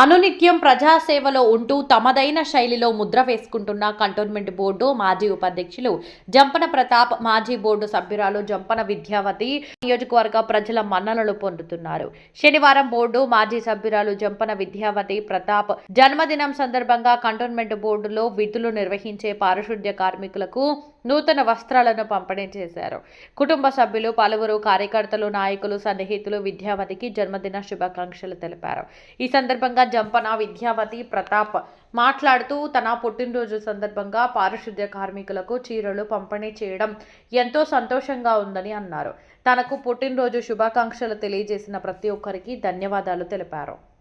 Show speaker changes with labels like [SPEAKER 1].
[SPEAKER 1] అనునిత్యం ప్రజాసేవలో ఉంటూ తమదైన శైలిలో ముద్ర వేసుకుంటున్న కంటోన్మెంట్ బోర్డు మాజీ ఉపాధ్యక్షులు జంపన ప్రతాప్ మాజీ బోర్డు సభ్యురాలు జంపన విద్యావతి నియోజకవర్గ ప్రజల మన్ననలు పొందుతున్నారు. శనివారం బోర్డు మాజీ సభ్యురాలు జంపన విద్యావతి ప్రతాప్ జన్మదినం సందర్భంగా కంటోన్మెంట్ బోర్డులో విధులు నిర్వహించే పారిశుద్ధ్య కార్మికులకు నూతన వస్త్రాలను పంపిణీ చేశారు. కుటుంబ సభ్యులు పలువురు కార్యకర్తలు నాయకులు సన్నిహితులు విద్యావతికి జన్మదిన శుభాకాంక్షలు తెలిపారు. ఈ సందర్భంగా జంపన విద్యావతి ప్రతాప్ మాట్లాడుతూ తన పుట్టినరోజు సందర్భంగా పారిశుద్ధ్య కార్మికులకు చీరలు పంపిణీ చేయడం ఎంతో సంతోషంగా ఉందని అన్నారు. తనకు పుట్టినరోజు శుభాకాంక్షలు తెలియజేసిన ప్రతి ఒక్కరికి ధన్యవాదాలు తెలిపారు.